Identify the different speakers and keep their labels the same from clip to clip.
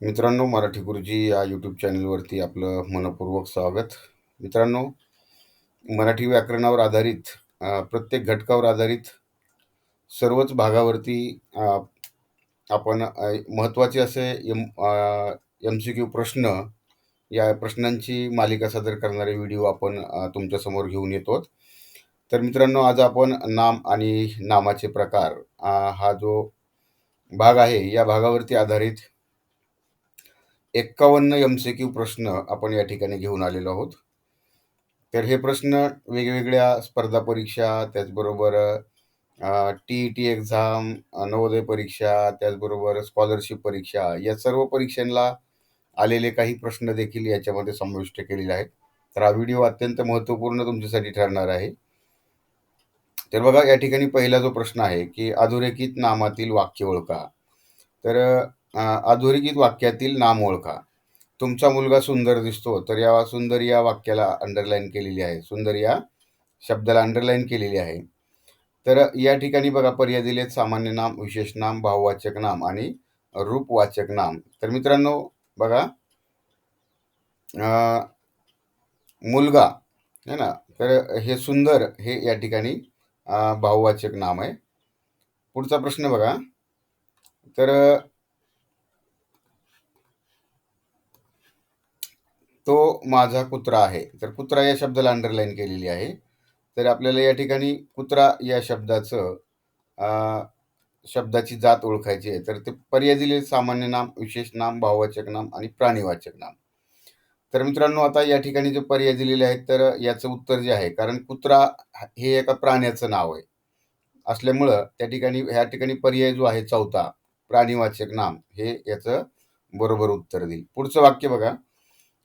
Speaker 1: मित्रांनो मराठी गुरुजी या यूट्यूब चॅनलवरती आपलं मनपूर्वक स्वागत. मित्रांनो मराठी व्याकरणावर आधारित प्रत्येक घटकावर आधारित सर्वच भागावरती आपण महत्त्वाचे असे एम एम सी क्यू प्रश्न या प्रश्नांची मालिका सादर करणारे व्हिडिओ आपण तुमच्यासमोर घेऊन येतो. तर मित्रांनो आज आपण नाम आणि नामाचे प्रकार हा जो भाग आहे या भागावरती आधारित एक्कावन्न एम सी क्यू प्रश्न आपण या ठिकाणी घेऊन आलेलो आहोत. तर हे प्रश्न वेगवेगळ्या स्पर्धा परीक्षा त्याचबरोबर T E T exam Navodaya परीक्षा त्याचबरोबर स्कॉलरशिप परीक्षा या सर्व परीक्षांना आलेले काही प्रश्न देखील याच्यामध्ये समाविष्ट केलेले आहेत. तर हा व्हिडिओ अत्यंत महत्त्वपूर्ण तुमच्यासाठी ठरणार आहे. तर बघा या ठिकाणी पहिला जो प्रश्न आहे की अधोरेखित नामातील वाक्य ओळखा. तर अधोरेखित वाक्यातील नाम ओळखा. तुमचा मुलगा सुंदर दिसतो तर या सुंदर या वाक्याला अंडरलाईन केलेली आहे. सुंदर या शब्दाला अंडरलाईन केलेली आहे. तर या ठिकाणी बघा पर्याय दिलेत. सामान्य नाम विशेष नाम भाववाचक नाम आणि रूपवाचक नाम. तर मित्रांनो बघा. मुलगा है ना? तर हे सुंदर हे या ठिकाणी भाववाचक नाम आहे. पुढचा प्रश्न बघा. तर तो माझा कुत्रा आहे. तर कुत्रा या शब्दाला अंडरलाईन केलेली आहे. तर आपल्याला या ठिकाणी कुत्रा या शब्दाचं शब्दाची जात ओळखायची आहे. तर ते पर्याय दिले सामान्य नाम विशेष नाम भाववाचक नाम आणि प्राणीवाचक नाम. तर मित्रांनो आता या ठिकाणी जे पर्याय दिलेले आहेत तर याचं उत्तर जे आहे कारण कुत्रा हे एका प्राण्याचं नाव आहे. असल्यामुळं त्या ठिकाणी ह्या ठिकाणी पर्याय जो आहे चौथा प्राणीवाचक नाम हे याचं बरोबर उत्तर देईल. पुढचं वाक्य बघा.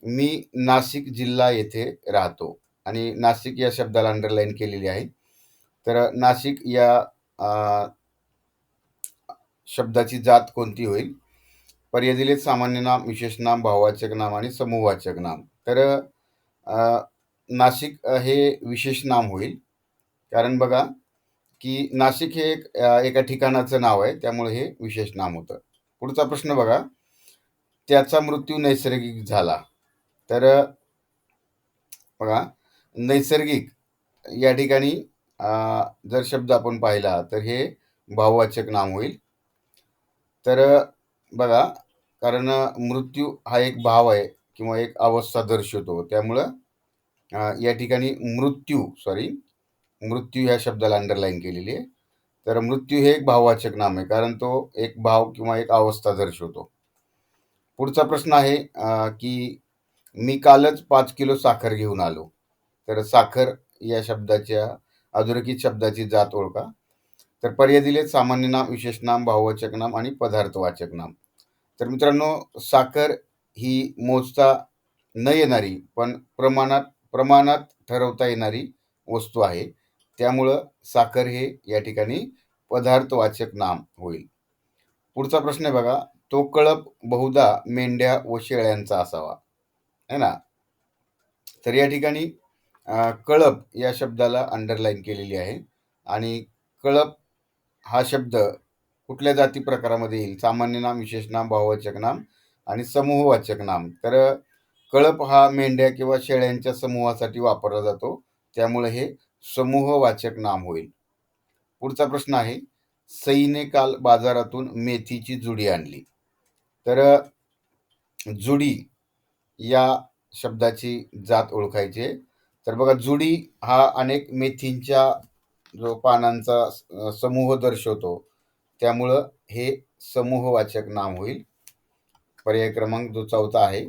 Speaker 1: मी नाशिक जिल्हा येथे राहतो आणि नाशिक या शब्दाला अंडरलाईन केलेली आहे. तर नाशिक या अ, शब्दाची जात कोणती होईल? पर्याय दिलेत सामान्य नाम विशेष नाम भाववाचक नाम आणि समूहवाचक नाम. तर अ, नाशिक हे विशेष नाम होईल. कारण बघा की नाशिक हे एक अ, एका ठिकाणाचं नाव आहे. त्यामुळे हे विशेष नाम होतं. पुढचा प्रश्न बघा. त्याचा मृत्यू नैसर्गिक झाला. तर बघा नैसर्गिक या ठिकाणी जर शब्द आपण पाहिला तर हे भाववाचक नाम होईल. तर बघा कारण मृत्यू हा एक भाव आहे किंवा एक अवस्था दर्शवतो. त्यामुळं या ठिकाणी मृत्यू सॉरी मृत्यू ह्या शब्दाला अंडरलाईन केलेली आहे. तर मृत्यू हे एक भाववाचक नाम आहे कारण तो एक भाव किंवा एक अवस्था दर्शवतो. पुढचा प्रश्न आहे की मी कालच पाच किलो साखर घेऊन आलो. तर साखर या शब्दाच्या अधोरेखित शब्दाची जात ओळखा. तर पर्याय दिलेत सामान्य नाम विशेष नाम भाववाचक नाम आणि पदार्थवाचक नाम. तर मित्रांनो साखर ही मोजता न येणारी पण प्रमाणात प्रमाणात ठरवता येणारी वस्तू आहे. त्यामुळं साखर हे या ठिकाणी पदार्थवाचक नाम होईल. पुढचा प्रश्न आहे बघा तो कळप बहुधा मेंढ्या व शेळ्यांचा असावा. है ना? तर या ठिकाणी अ, कळप या शब्दाला अंडरलाईन केलेली आहे. आणि कळप हा शब्द कुठल्या जाती प्रकारामध्ये येईल? सामान्य नाम विशेष नाम भाववाचक नाम आणि समूहवाचक नाम. तर कळप हा मेंढ्या किंवा शेळ्यांच्या समूहासाठी वापरला जातो. त्यामुळे हे समूहवाचक नाम होईल. पुढचा प्रश्न आहे सईने काल बाजारातून मेथीची जुडी आणली. तर जुडी या शब्दाची जात ओळखायची आहे. तर बघा जुडी हा अनेक मेथींच्या जो पानांचा समूह दर्शवतो त्यामुळं हे समूहवाचक नाम होईल. पर्याय क्रमांक जो चौथा आहे.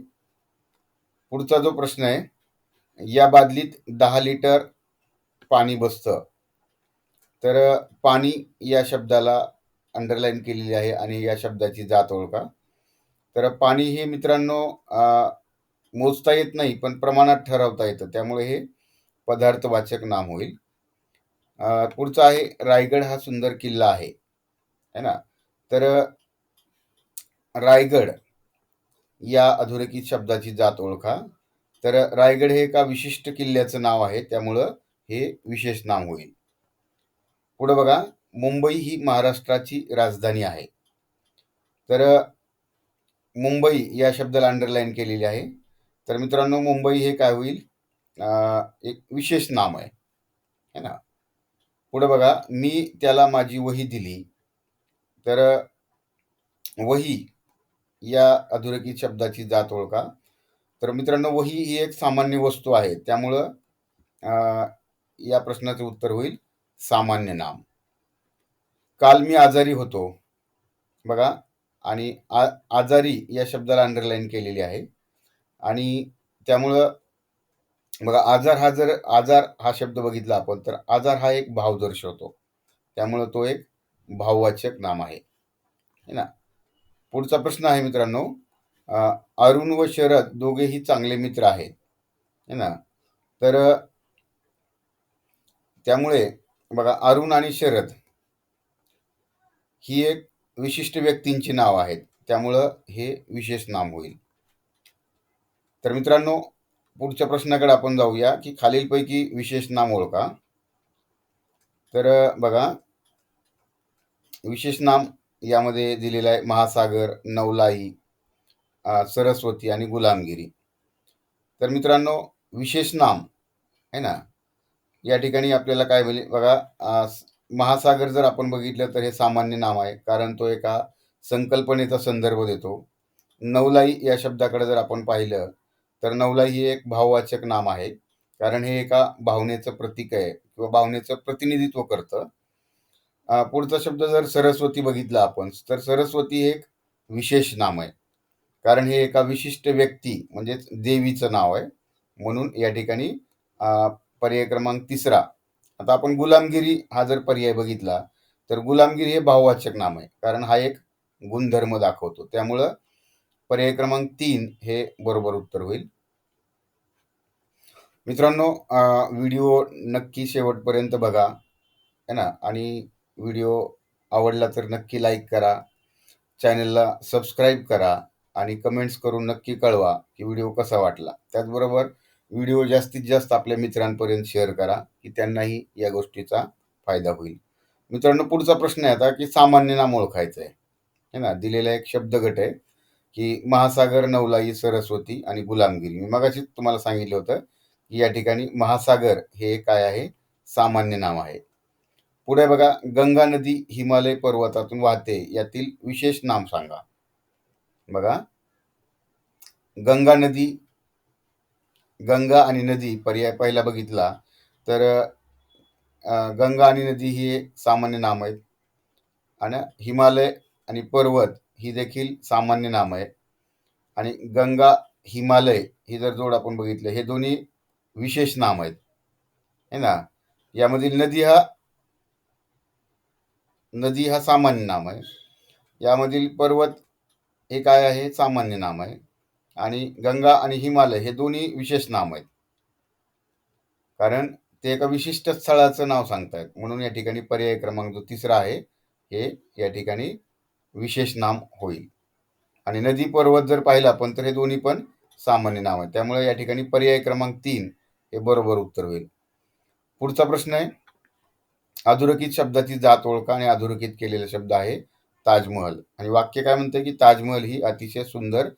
Speaker 1: पुढचा जो प्रश्न आहे या बादलीत दहा लिटर पाणी बसतं. तर पाणी या शब्दाला अंडरलाईन केलेली आहे आणि या शब्दाची जात ओळखा. तर पाणी हे मित्रांनो मोजता येत नाही पण प्रमाणात ठरवता येतं. त्यामुळे हे पदार्थवाचक नाम होईल. पुढचं पुढचा आहे रायगड हा सुंदर किल्ला आहे. है ना? तर रायगड या अधोरेखित शब्दाची जात ओळखा. तर रायगड हे एका विशिष्ट किल्ल्याचं नाव आहे. त्यामुळं हे विशेष नाम होईल. पुढं बघा मुंबई ही महाराष्ट्राची राजधानी आहे. तर मुंबई या शब्दाला अंडरलाईन केलेली आहे. तर मित्रांनो मुंबई हे काय होईल? एक विशेष नाम आहे. है ना? पुढे बघा मी त्याला माझी वही दिली. तर वही या अधोरेखित शब्दाची जात ओळखा. तर मित्रांनो वही ही एक सामान्य वस्तू आहे. त्यामुळं या प्रश्नाचं उत्तर होईल सामान्य नाम. काल मी आजारी होतो. बघा आणि आ आजारी या शब्दाला अंडरलाईन केलेली आहे. आणि त्यामुळं बघा आजार हा जर आजार हा शब्द बघितला आपण तर आजार हा एक भाव दर्शवतो त्यामुळं तो एक भाववाचक नाम आहे. ना? पुढचा प्रश्न आहे मित्रांनो. अरुण व शरद दोघेही चांगले मित्र आहेत. है ना? तर त्यामुळे बघा अरुण आणि शरद ही एक विशिष्ट व्यक्तींची नाव आहेत. त्यामुळं हे विशेष नाम होईल. तर मित्रांनो पुढच्या प्रश्नाकडे आपण जाऊया की खालीलपैकी विशेष नाम ओळखा. तर बघा. विशेष नाम यामध्ये दिलेलं आहे महासागर नवलाई सरस्वती आणि गुलामगिरी. तर मित्रांनो विशेष नाम आहे ना? या ठिकाणी आपल्याला काय मिळेल? बघा महासागर जर आपण बघितलं तर हे सामान्य नाम आहे कारण तो एका संकल्पनेचा संदर्भ देतो. नवलाई या शब्दाकडे जर आपण पाहिलं तर नवला ही एक भाववाचक नाम आहे. कारण हे एका भावनेचं प्रतीक आहे किंवा भावनेचं प्रतिनिधित्व करतं. पुढचा शब्द जर सरस्वती बघितला आपण तर सरस्वती हे एक विशेष नाम आहे. कारण हे एका विशिष्ट व्यक्ती म्हणजेच देवीचं नाव आहे. म्हणून या ठिकाणी पर्याय क्रमांक तिसरा. आता आपण गुलामगिरी हा जर पर्याय बघितला तर गुलामगिरी हे भाववाचक नाम आहे. कारण हा एक गुणधर्म दाखवतो. त्यामुळं पर्याय क्रमांक तीन हे बरोबर उत्तर होईल. मित्रांनो व्हिडिओ नक्की शेवटपर्यंत बघा है ना? आणि व्हिडिओ आवडला तर नक्की लाईक करा चॅनलला सबस्क्राईब करा आणि कमेंट्स करून नक्की कळवा की व्हिडिओ कसा वाटला. त्याचबरोबर व्हिडिओ जास्तीत जास्त आपल्या मित्रांपर्यंत शेअर करा की त्यांनाही या गोष्टीचा फायदा होईल. मित्रांनो पुढचा प्रश्न आहे आता की सामान्य नाम ओळखायचं आहे ना? दिलेला एक शब्दगट आहे. की महासागर नवलाई सरस्वती आणि गुलामगिरी. मी मगाशी तुम्हाला सांगितलं होतं की या ठिकाणी महासागर हे काय आहे? सामान्य नाम आहे. पुढे बघा गंगा नदी हिमालय पर्वतातून वाहते. यातील विशेष नाम सांगा. बघा. गंगा नदी गंगा आणि नदी पर्याय पहिला बघितला तर गंगा आणि नदी ही सामान्य नाम आहेत. आणि हिमालय आणि पर्वत ही देखील सामान्य नाम आहे. आणि गंगा हिमालय ही जर जोड आपण बघितलं हे दोन्ही विशेष नाम आहेत. है ना? यामधील नदी हा नदी हा सामान्य नाम आहे. यामधील पर्वत हे काय आहे? सामान्य नाम आहे. आणि गंगा आणि हिमालय हे दोन्ही विशेष नाम आहेत. कारण ते एका विशिष्ट स्थळाचं नाव सांगतायत. म्हणून या ठिकाणी पर्याय क्रमांक जो तिसरा आहे हे या ठिकाणी विशेष नाम होईल. आणि नदी पर्वत जर पाहिलं आपण तर हे दोन्ही पण सामान्य नाव आहे त्यामुळे या ठिकाणी पर्याय क्रमांक तीन हे बरोबर उत्तर होईल. पुढचा प्रश्न आहे अधोरेखित शब्दाची जात ओळखा आणि अधोरेखित केलेला शब्द आहे ताजमहल. आणि वाक्य काय म्हणतं की ताजमहल ही अतिशय सुंदर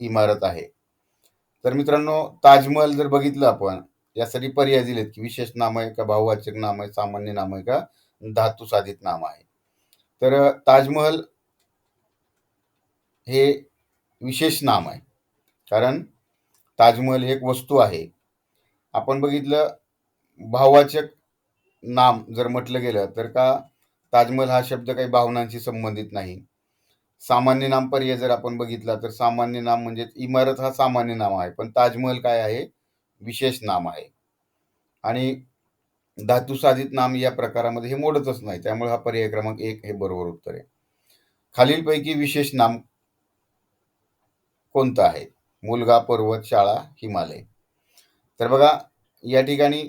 Speaker 1: इमारत आहे. तर मित्रांनो ताजमहल जर बघितलं आपण यासाठी पर्याय दिलेत की विशेष नाम आहे का भाववाचक नाम आहे सामान्य नाम आहे का धातू साधित नाम आहे. तर ताजमहल हे विशेष नाम आहे. कारण ताजमहल हे एक वस्तू आहे. आपण बघितलं भाववाचक नाम जर म्हटलं गेलं तर का ताजमहल हा शब्द काही भावनांशी संबंधित नाही. सामान्य नाम पर्याय जर आपण बघितला तर सामान्य नाम म्हणजे इमारत हा सामान्य नाम आहे. पण ताजमहल काय आहे? विशेष नाम आहे. आणि धातुसाधित नाम या प्रकारामध्ये हे मोडतच नाही. त्यामुळे हा पर्याय क्रमांक एक हे बरोबर उत्तर आहे. खालीलपैकी विशेष नाम कोणतं आहे? मुलगा पर्वत शाळा हिमालय. तर बघा या ठिकाणी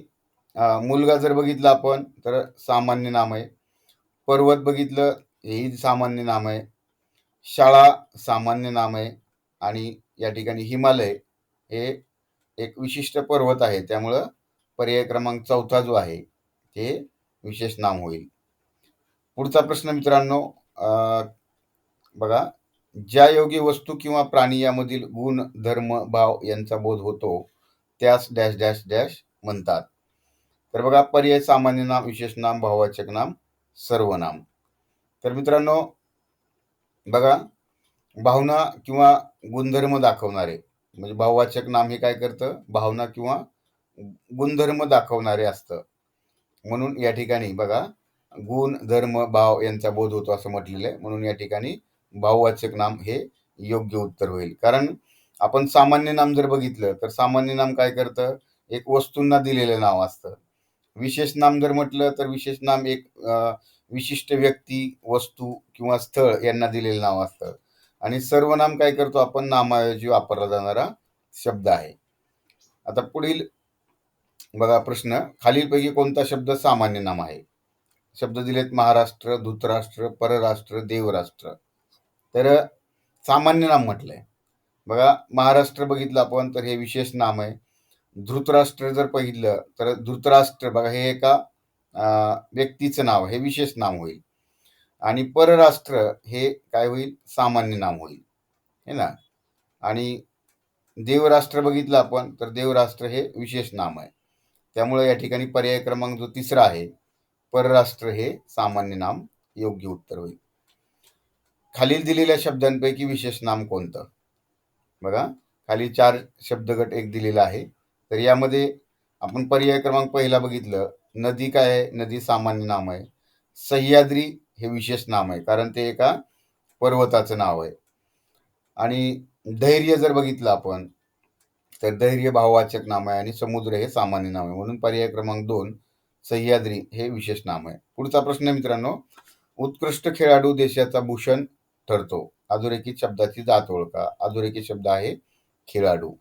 Speaker 1: मुलगा जर बघितला आपण तर सामान्य नाम आहे. पर्वत बघितलं हेही सामान्य नाम आहे. शाळा सामान्य नाम आहे. आणि या ठिकाणी हिमालय हे एक विशिष्ट पर्वत आहे. त्यामुळं पर्याय क्रमांक चौथा जो आहे ते विशेष नाम होईल. पुढचा प्रश्न मित्रांनो बघा ज्या योगी वस्तू किंवा प्राणी यामधील गुण धर्म भाव यांचा बोध होतो त्यास डॅश डॅश डॅश म्हणतात. तर बघा पर्याय सामान्य नाम विशेष नाम भाववाचक नाम सर्वनाम तर मित्रांनो बघा भावना किंवा गुणधर्म दाखवणारे म्हणजे भाववाचक नाम हे काय करतं? भावना किंवा गुणधर्म दाखवणारे असतं. म्हणून या ठिकाणी बघा गुण धर्म भाव यांचा बोध होतो असं म्हटलेलं आहे. म्हणून या ठिकाणी भाववाचक नाम हे योग्य उत्तर होईल. कारण आपण सामान्य नाम जर बघितलं तर सामान्य नाम काय करतं? एक वस्तूंना दिलेलं नाव असतं. विशेष नाम जर म्हटलं तर विशेष नाम एक विशिष्ट व्यक्ती वस्तू किंवा स्थळ यांना दिलेलं नाव असतं. आणि सर्वनाम काय करतो आपण? नामाऐवजी वापरला जाणारा शब्द आहे. आता पुढील बघा प्रश्न. खालीलपैकी कोणता शब्द सामान्य नाम आहे? शब्द दिलेत महाराष्ट्र धृतराष्ट्र परराष्ट्र देवराष्ट्र. तर सामान्य नाम म्हटलं आहे बघा महाराष्ट्र बघितलं आपण तर हे विशेष नाम आहे. धृतराष्ट्र जर बघितलं तर धृतराष्ट्र बघा हे एका व्यक्तीचं नाव हे विशेष नाम होईल. आणि परराष्ट्र हे काय होईल? सामान्य नाम होईल. हे ना? आणि देवराष्ट्र बघितलं आपण तर देवराष्ट्र हे विशेष नाम आहे. त्यामुळे या ठिकाणी पर्याय क्रमांक जो तिसरा आहे परराष्ट्र हे सामान्य नाम योग्य उत्तर होईल. खालील दिलेल्या शब्दांपैकी विशेष नाम कोणतं? बघा खाली चार शब्दगट एक दिलेला आहे. तर यामध्ये आपण पर्याय क्रमांक पहिला बघितलं. नदी काय आहे? नदी सामान्य नाम आहे. सह्याद्री हे विशेष नाम आहे कारण ते एका पर्वताचं नाव आहे. आणि धैर्य जर बघितलं आपण तर धैर्य भाववाचक नाम आहे आणि समुद्र हे सामान्य नाम आहे. म्हणून पर्याय क्रमांक दोन सह्याद्री हे विशेष नाम आहे. पुढचा प्रश्न मित्रांनो उत्कृष्ट खेळाडू देशाचा भूषण ठरतो. अधोरेखित शब्दाची जात ओळखा. अधोरेखित शब्द आहे खेळाडू.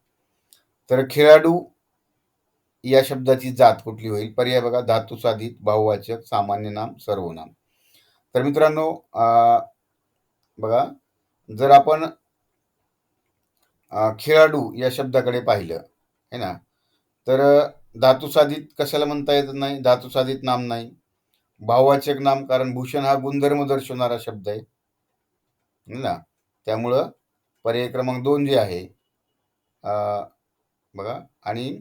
Speaker 1: तर खेळाडू या शब्दाची जात कुठली होईल? पर्याय बघा. धातू साधित भाववाचक सामान्य नाम सर्वनाम. तर मित्रांनो बघा. जर आपण खेळाडू या शब्दाकडे पाहिलं है ना? तर धातू साधित कशाला म्हणता येत नाही? धातू साधित नाम नाही. भाववाचक नाम कारण भूषण हा गुणधर्म दर्शवणारा शब्द आहे. ना. त्यामुळं पर्याय क्रमांक दोन जे आहे बघा. आणि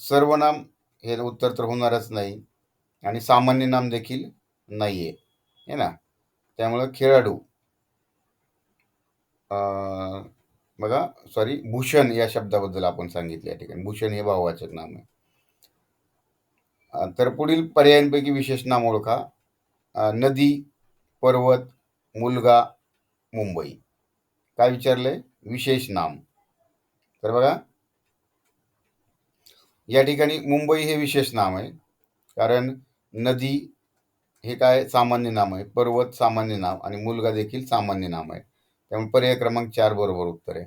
Speaker 1: सर्वनाम हे उत्तर तर होणारच नाही. आणि सामान्य नाम देखील नाही आहे ना? त्यामुळं खेळाडू बघा. सॉरी भूषण या शब्दाबद्दल आपण सांगितले या ठिकाणी. भूषण हे भाववाचक नाम आहे. तर पुढील पर्यायांपैकी विशेष नाम ओळखा. नदी पर्वत मुलगा मुंबई. काय विचारलंय? विशेष नाम. तर बघा. या ठिकाणी मुंबई हे विशेष नाम आहे. कारण नदी हे काय सामान्य नाम आहे. पर्वत सामान्य नाम आणि मुलगा देखील सामान्य नाम आहे. त्यामुळे पर्याय क्रमांक चार बरोबर उत्तर आहे.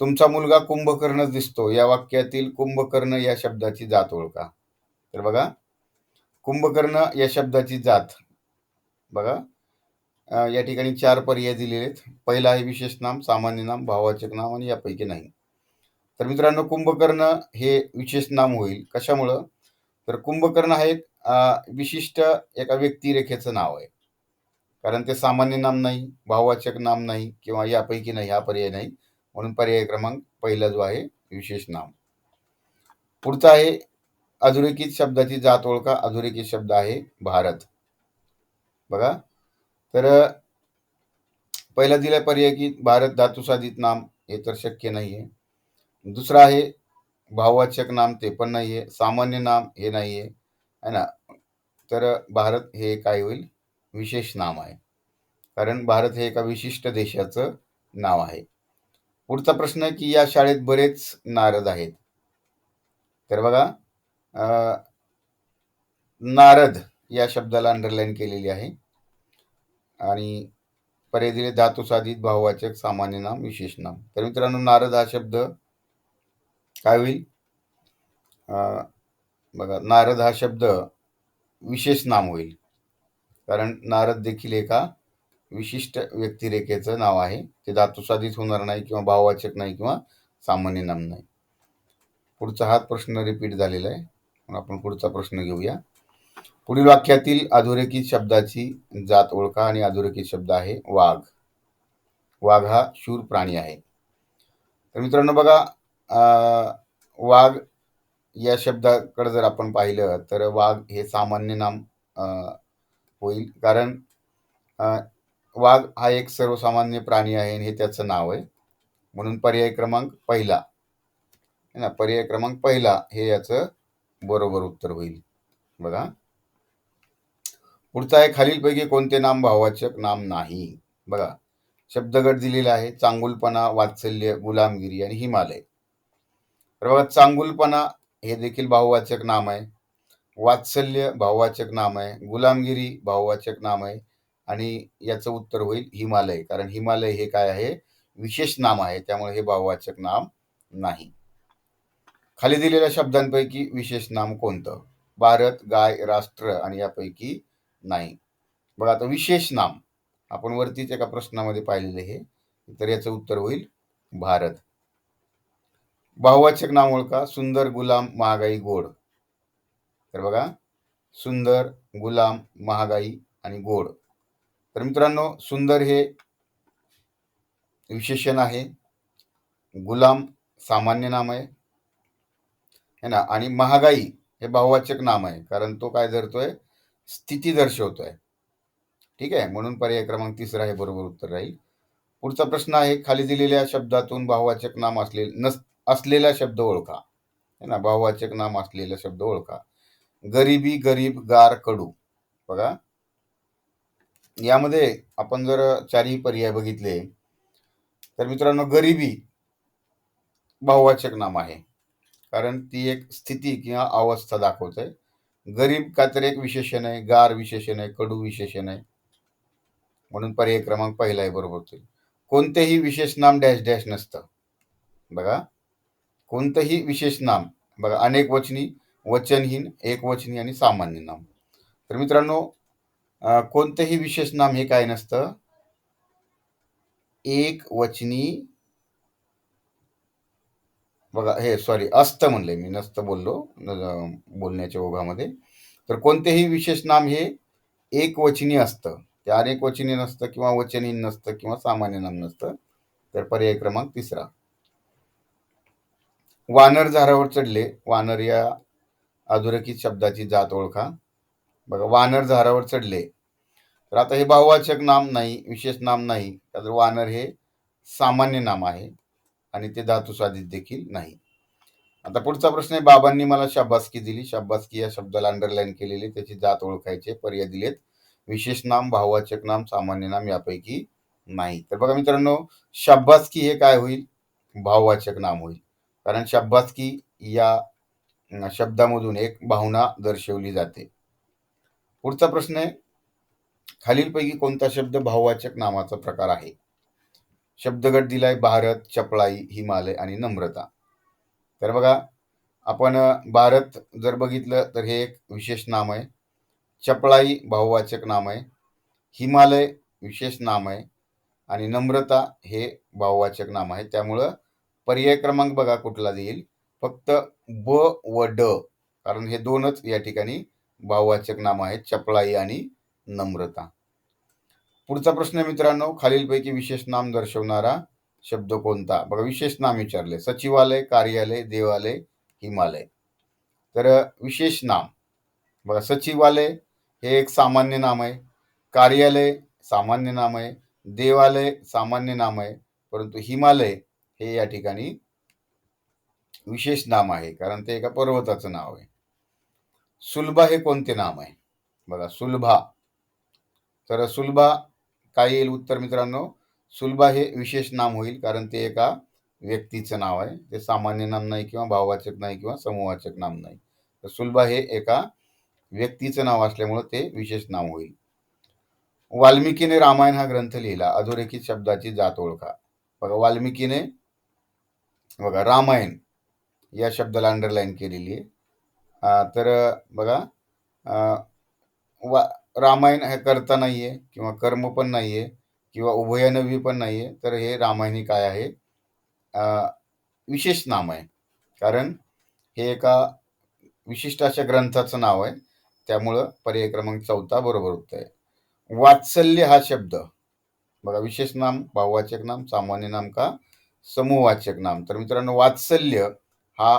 Speaker 1: तुमचा मुलगा कुंभकर्णच दिसतो. या वाक्यातील कुंभकर्ण या शब्दाची जात ओळखा. तर बघा. कुंभकर्ण या शब्दाची जात. बघा. या ठिकाणी चार पर्याय दिलेले आहेत. पहिला आहे विशेष नाम सामान्य नाम भाववाचक नाम आणि यापैकी नाही. तर मित्रांनो कुंभकर्ण हे विशेष नाम होईल. कशामुळं? तर कुंभकर्ण हा एक विशिष्ट एका व्यक्तिरेखेचं नाव आहे. कारण ते सामान्य नाम नाही भाववाचक नाम नाही किंवा यापैकी नाही हा पर्याय नाही. म्हणून पर्याय क्रमांक पहिला जो आहे विशेष नाम. पुढचा आहे अधोरेखित शब्दाची जात ओळखा. अधोरेखित शब्द आहे भारत. बघा. तर पहिला दिला पर्याय की भारत धातुसाधित नाम हे तर शक्य नाही आहे दुसरा आहे भाववाचक नाम ते पण नाही आहे सामान्य नाम हे नाही आहे है ना? तर भारत हे काय होईल विशेष नाम आहे. कारण भारत हे एका विशिष्ट देशाचं नाव आहे. पुढचा प्रश्न आहे की या शाळेत बरेच नारद आहेत. तर बघा नारद या शब्दाला अंडरलाईन केलेली आहे. आणि पर्याय दिले भाववाचक सामान्य नाम विशेष नाम. तर मित्रांनो नारद हा शब्द काय होईल? बघा नारद हा शब्द विशेष नाम होईल. कारण नारद देखील एका विशिष्ट व्यक्तिरेखेचं नाव आहे. ते धातुसाधित होणार नाही किंवा भाववाचक नाही किंवा सामान्य नाम नाही. पुढचा हाच प्रश्न रिपीट झालेला आहे. आपण पुढचा प्रश्न घेऊया. पुढील वाक्यातील अधोरेखित शब्दाची जात ओळखा आणि अधोरेखित शब्द आहे वाघ. वाघ हा शूर प्राणी आहे. तर मित्रांनो बघा वाघ या शब्दाकडे जर आपण पाहिलं तर वाघ हे सामान्य नाम होईल. कारण वाघ हा एक सर्वसामान्य प्राणी आहे आणि हे त्याचं नाव आहे. म्हणून पर्याय क्रमांक पहिला. ना? पर्याय क्रमांक पहिला हे याचं बरोबर उत्तर होईल. बघा. पुढचा आहे खालीलपैकी कोणते नाम भाववाचक नाम नाही? बघा शब्दगट दिलेला आहे चांगुलपणा वात्सल्य गुलामगिरी आणि हिमालय. तर बघा चांगुलपणा हे देखील भाववाचक नाम आहे. वात्सल्य भाववाचक नाम आहे गुलामगिरी भाववाचक नाम आहे आणि याचं उत्तर होईल हिमालय कारण हिमालय हे काय आहे? विशेष नाम आहे त्यामुळे हे भाववाचक नाम नाही. खाली दिलेल्या शब्दांपैकी विशेष नाम कोणतं? भारत गाय राष्ट्र आणि यापैकी नाही. बघा आता विशेष नाम. आपण वरतीच एका प्रश्नामध्ये पाहिलेले हे. तर याचं उत्तर होईल भारत. बहुवाचक नाम ओळखा. सुंदर गुलाम महागाई गोड. तर बघा सुंदर गुलाम महागाई आणि गोड. तर मित्रांनो सुंदर हे विशेषण आहे. गुलाम सामान्य नाम आहे. है ना? आणि महागाई हे बहुवाचक नाम आहे. कारण तो काय धरतोय? स्थिती दर्शवतोय. ठीक आहे? म्हणून पर्याय क्रमांक तिसरा हे बरोबर उत्तर राहील. पुढचा प्रश्न आहे खाली दिलेल्या शब्दातून भाववाचक नाम असले नस असलेला शब्द ओळखा. है ना? भाववाचक नाम असलेला शब्द ओळखा. गरिबी गरीब गार कडू. बघा. यामध्ये आपण जर चारही पर्याय बघितले तर मित्रांनो गरिबी भाववाचक नाम आहे. कारण ती एक स्थिती किंवा अवस्था दाखवते. गरीब का तर एक विशेषण आहे गार विशेषण आहे कडू विशेषण आहे. म्हणून पर्याय क्रमांक पहिला आहे बरोबर होतील कोणतेही विशेष नाम डॅश डॅश नसतं. बघा. कोणतंही विशेष नाम बघा अनेक वचनी वचनहीन एकवचनी आणि सामान्य नाम. तर मित्रांनो कोणतंही विशेष नाम हे काय नसतं? एक वचनी बघा हे सॉरी अस्त म्हणले मी नस्त बोललो बोलण्याच्या ओघामध्ये. तर कोणतेही विशेष नाम हे एक वचनी असतं. ते अनेक वचनी नसतं किंवा वचनी नसतं किंवा सामान्य नाम नसतं. तर पर्याय क्रमांक तिसरा. वानर झाडावर चढले वानर या अधोरेखित शब्दाची जात ओळखा. बघा वानर झाडावर चढले. तर आता हे भाववाचक नाम नाही विशेष नाम नाही. तर वानर हे सामान्य नाम आहे. आणि ते धातुसाधित देखील नाही. आता पुढचा प्रश्न आहे बाबांनी मला शाबासकी दिली. शाबासकी या शब्दाला अंडरलाईन केलेले त्याची जात ओळखायचे पर्याय दिलेत. विशेष नाम भाववाचक नाम सामान्य नाम यापैकी नाही. तर बघा मित्रांनो शाबासकी हे काय होईल? भाववाचक नाम होईल. कारण शाबासकी या शब्दामधून एक भावना दर्शवली जाते. पुढचा प्रश्न आहे खालीलपैकी कोणता शब्द भाववाचक नामाचा प्रकार आहे? शब्दगट दिलाय भारत चपळाई हिमालय आणि नम्रता. तर बघा आपण भारत जर बघितलं तर हे एक विशेष नाम आहे. चपळाई भाववाचक नाम आहे. हिमालय विशेष नाम आहे. आणि नम्रता हे भाववाचक नाम आहे. त्यामुळं पर्याय क्रमांक बघा कुठला देईल. फक्त ब व ड कारण हे दोनच या ठिकाणी भाववाचक नाम आहेत. चपळाई आणि नम्रता. पुढचा प्रश्न मित्रांनो खालीलपैकी विशेष नाम दर्शवणारा शब्द कोणता? बघा विशेष नाम विचारले. सचिवालय कार्यालय देवालय हिमालय. तर विशेष नाम. बघा सचिवालय हे एक सामान्य नाम आहे. कार्यालय सामान्य नाम आहे. देवालय सामान्य नाम आहे. परंतु हिमालय हे या ठिकाणी विशेष नाम आहे कारण ते एका पर्वताचं नाव आहे. सुलभा हे कोणते नाम आहे? बघा सुलभा. तर सुलभा काय येईल उत्तर मित्रांनो. सुलभा हे विशेष नाम होईल कारण ते एका व्यक्तीचं नाव आहे. ते सामान्य नाम नाही किंवा भाववाचक नाही किंवा समूहवाचक नाम नाही. तर सुलभा हे एका व्यक्तीचं नाव असल्यामुळं ते विशेष नाम होईल. वाल्मिकीने रामायण हा ग्रंथ लिहिला. अधोरेखित शब्दाची जात ओळखा. बघा वाल्मिकीने बघा रामायण या शब्दाला अंडरलाईन केलेली आहे. तर बघा वा रामायण हे करता नाही आहे किंवा कर्म पण नाही आहे किंवा उभयनवी पण नाही आहे तर हे रामायणी काय आहे? विशेष नाम आहे. कारण हे एका विशिष्ट अशा ग्रंथाचं नाव आहे. त्यामुळं पर्याय क्रमांक चौथा बरोबर होत आहे. वात्सल्य हा शब्द. बघा विशेष नाम भाववाचक नाम सामान्य नाम का? समूहवाचक नाम. तर मित्रांनो वात्सल्य हा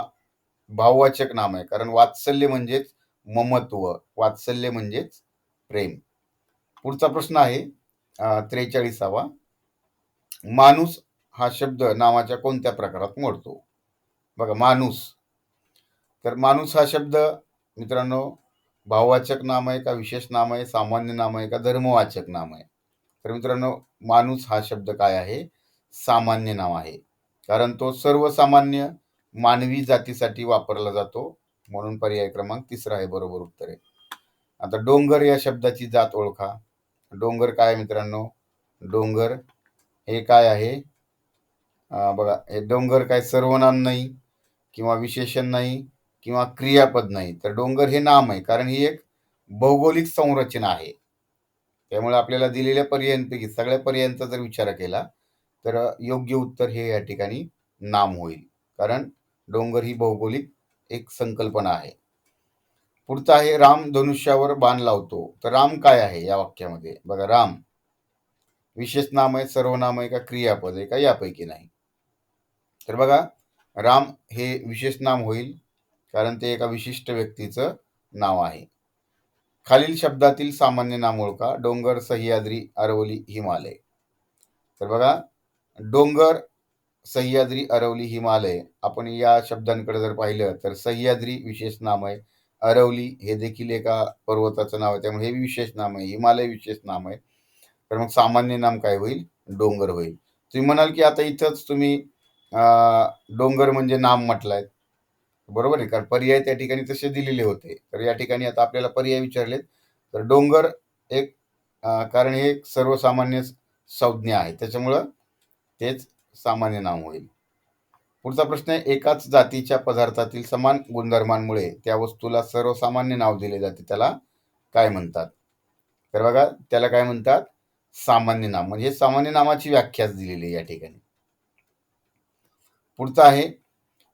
Speaker 1: भाववाचक नाम आहे. कारण वात्सल्य म्हणजेच ममत्व. वात्सल्य म्हणजेच प्रेम. पुढचा प्रश्न आहे त्रेचाळीसावा. माणूस हा शब्द नावाच्या कोणत्या प्रकारात मोडतो? बघा माणूस. तर माणूस हा शब्द मित्रांनो भाववाचक नाम आहे का विशेष नाम आहे सामान्य नाम आहे का धर्मवाचक नाम आहे? तर मित्रांनो माणूस हा शब्द काय आहे? सामान्य नाव आहे. कारण तो सर्वसामान्य मानवी जातीसाठी वापरला जातो. म्हणून पर्याय क्रमांक तिसरा आहे बरोबर उत्तर आहे. आता डोंगर या शब्दाची जात ओळखा. डोंगर काय मित्रांनो? डोंगर हे काय आहे? बघा हे डोंगर काय सर्वनाम नाही किंवा विशेषण नाही किंवा क्रियापद नाही. तर डोंगर हे नाम आहे कारण ही एक भौगोलिक संरचना आहे. त्यामुळे आपल्याला दिलेल्या पर्यायांपैकी सगळ्या पर्यायांचा जर विचार केला तर योग्य उत्तर हे या ठिकाणी नाम होईल. कारण डोंगर ही भौगोलिक एक संकल्पना आहे. पुढचा आहे राम धनुष्यावर बाण लावतो. तर राम काय आहे या वाक्यामध्ये? बघा राम. विशेष नाम आहे सर्वनाम आहे का क्रियापद आहे का यापैकी नाही. तर बघा राम हे विशेष नाम होईल कारण ते एका विशिष्ट व्यक्तीचं नाव आहे. खालील शब्दातील सामान्य नाम ओळखा. डोंगर सह्याद्री अरवली हिमालय. तर बघा डोंगर सह्याद्री अरवली हिमालय. आपण या शब्दांकडे जर पाहिलं तर सह्याद्री विशेष नाम आहे अरवली हे देखील एका पर्वताचं नाव आहे. त्यामुळे हे विशेष नाम आहे. हिमालय विशेष नाम आहे. तर मग सामान्य नाम काय होईल? डोंगर होईल. तुम्ही म्हणाल की आता इथंच तुम्ही डोंगर म्हणजे नाम म्हटलंय. बरोबर आहे? कारण पर्याय त्या ठिकाणी तसे दिलेले होते. तर या ठिकाणी आता आपल्याला पर्याय विचारलेत. तर डोंगर एक कारण हे सर्वसामान्य संज्ञा आहे. त्याच्यामुळं तेच सामान्य नाम होईल. पुढचा प्रश्न आहे एकाच जातीच्या पदार्थातील समान गुणधर्मांमुळे त्या वस्तूला सर्वसामान्य नाव दिले जाते त्याला काय म्हणतात? तर बघा त्याला काय म्हणतात? सामान्य नाम. म्हणजे सामान्य नामाची व्याख्याच दिलेली आहे या ठिकाणी. पुढचं आहे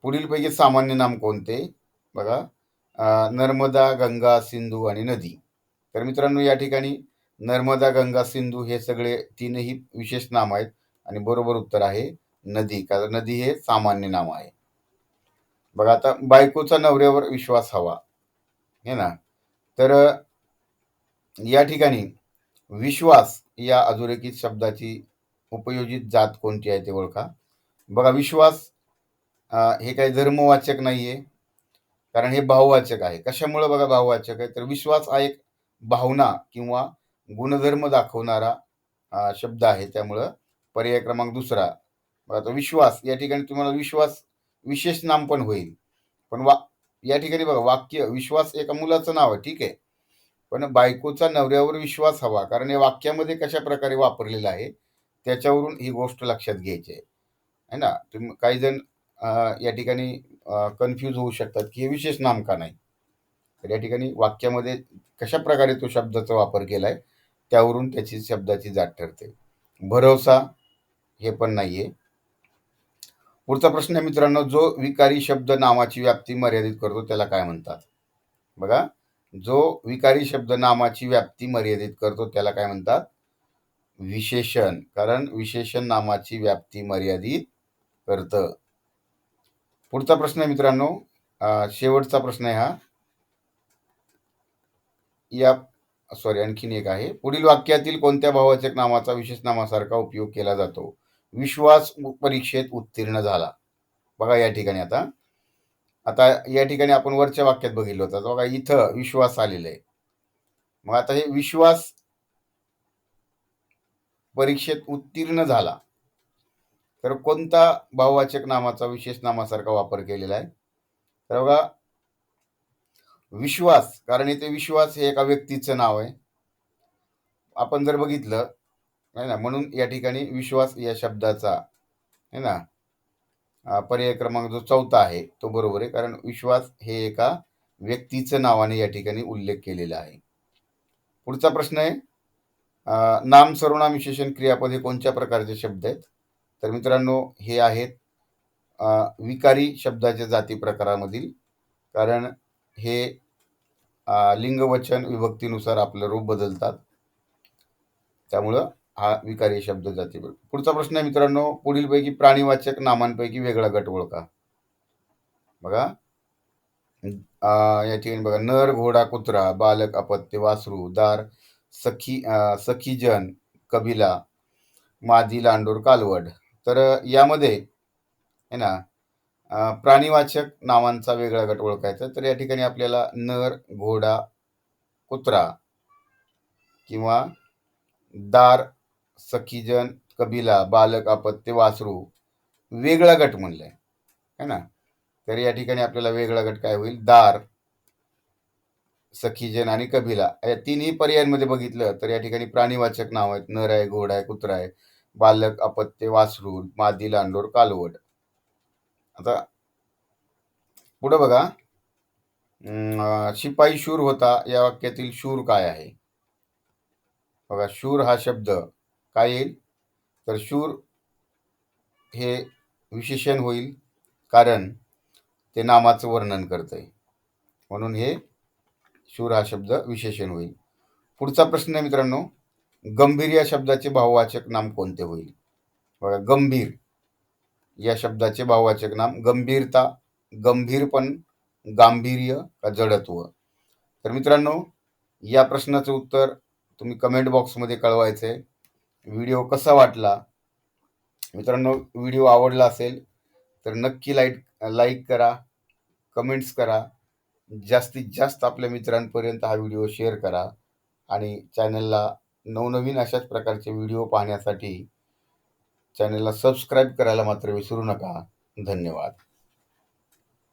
Speaker 1: पुढीलपैकी सामान्य नाम कोणते? बघा नर्मदा गंगा सिंधू आणि नदी. तर मित्रांनो या ठिकाणी नर्मदा गंगा सिंधू हे सगळे तीनही विशेष नाम आहेत आणि बरोबर उत्तर आहे नदी कारण नदी हे सामान्य नाव आहे. बघा आता बायकोचा नवऱ्यावर विश्वास हवा हे ना? तर या ठिकाणी विश्वास या अधोरेखित शब्दाची उपयोजित जात कोणती आहे ते ओळखा. बघा विश्वास हे काही धर्मवाचक नाही आहे कारण हे भाववाचक आहे. कशामुळं बघा भाववाचक आहे? तर विश्वास हा एक भावना किंवा गुणधर्म दाखवणारा शब्द आहे. त्यामुळं पर्याय क्रमांक दुसरा आता विश्वास या ठिकाणी तुम्हाला विश्वास विशेष नाम पण होईल. पण वा या ठिकाणी बघा वाक्य विश्वास एका मुलाचं नाव आहे ठीक आहे? पण बायकोचा नवऱ्यावर विश्वास हवा कारण या वाक्यामध्ये कशा प्रकारे वापरलेलं आहे त्याच्यावरून ही गोष्ट लक्षात घ्यायची आहे. ना? तुम्ही काही जण या ठिकाणी कन्फ्यूज होऊ शकतात की हे विशेष नाम का नाही तर या ठिकाणी वाक्यामध्ये कशा प्रकारे तो शब्दाचा वापर केला आहे त्यावरून त्याची शब्दाची जात ठरते. भरोसा हे पण नाही आहे पुढचा प्रश्न आहे मित्रांनो जो विकारी शब्द नामाची व्याप्ती मर्यादित करतो त्याला काय म्हणतात? बघा जो विकारी शब्द नामाची व्याप्ती मर्यादित करतो त्याला काय म्हणतात? विशेषण. कारण विशेषण नामाची व्याप्ती मर्यादित करतं. पुढचा प्रश्न आहे मित्रांनो शेवटचा प्रश्न आहे हा. या सॉरी आणखीन एक आहे. पुढील वाक्यातील कोणत्या भाववाचक नामाचा विशेष नामासारखा उपयोग केला जातो? विश्वास परीक्षेत उत्तीर्ण झाला. बघा या ठिकाणी आता. आता या ठिकाणी आपण वरच्या वाक्यात बघितलं होतं. बघा इथं विश्वास आलेला आहे मग आता हे विश्वास परीक्षेत उत्तीर्ण झाला. तर कोणता भाववाचक नामाचा विशेष नामासारखा वापर केलेला आहे? तर बघा विश्वास कारण इथे विश्वास हे एका व्यक्तीचं नाव आहे. आपण जर बघितलं आहे ना? म्हणून या ठिकाणी विश्वास या शब्दाचा आहे ना? पर्याय क्रमांक जो चौथा आहे तो बरोबर आहे. कारण विश्वास हे एका व्यक्तीचं नावाने या ठिकाणी उल्लेख केलेला आहे. पुढचा प्रश्न आहे नाम सर्वनाम विशेषण क्रियापद हे कोणत्या प्रकारचे शब्द आहेत? तर मित्रांनो हे आहेत विकारी शब्दाच्या जाती प्रकारामधील. कारण हे लिंगवचन विभक्तीनुसार आपलं रूप बदलतात. त्यामुळं हा विकारी शब्द जाती पुढचा प्रश्न आहे मित्रांनो पुढीलपैकी प्राणीवाचक नामांपैकी वेगळा गट ओळखा. बघा. या ठिकाणी बघा नर घोडा कुत्रा बालक अपत्य वासरू दार सखी सखीजन कबिला मादी लांडोर कालवड. तर यामध्ये आहे ना प्राणीवाचक नावांचा वेगळा गट ओळखायचा. तर या ठिकाणी आपल्याला नर घोडा कुत्रा किंवा दार सखीजन कबिला बालक अपत्य वासरू वेगळा गट म्हणलंय. है ना? तर या ठिकाणी आपल्याला वेगळा गट काय होईल? दार सखीजन आणि कबिला. या तिन्ही पर्यायांमध्ये बघितलं तर या ठिकाणी प्राणीवाचक नाव आहेत. नर आहे घोड आहे कुत्रा आहे बालक अपत्य वासरू मादी लांडोर कालवड. आता पुढं बघा. शिपाई शूर होता. या वाक्यातील शूर काय आहे? बघा शूर हा शब्द काय येईल? तर शूर हे विशेषण होईल कारण ते नामाचं वर्णन करतंय. म्हणून हे शूर हा शब्द विशेषण होईल. पुढचा प्रश्न आहे मित्रांनो गंभीर या शब्दाचे भाववाचक नाम कोणते होईल? बघा गंभीर. या शब्दाचे भाववाचक नाम गंभीरता गंभीरपण गांभीर्य का जडत्व. तर मित्रांनो या प्रश्नाचं उत्तर तुम्ही कमेंट बॉक्समध्ये कळवायचं आहे व्हिडिओ कसा वाटला? मित्रांनो व्हिडिओ आवडला असेल तर नक्की लाइट लाईक करा कमेंट्स करा. जास्तीत जास्त आपल्या मित्रांपर्यंत हा व्हिडिओ शेअर करा आणि चॅनलला नवनवीन अशाच प्रकारचे व्हिडिओ पाहण्यासाठी चॅनलला सबस्क्राईब करायला मात्र विसरू नका. धन्यवाद.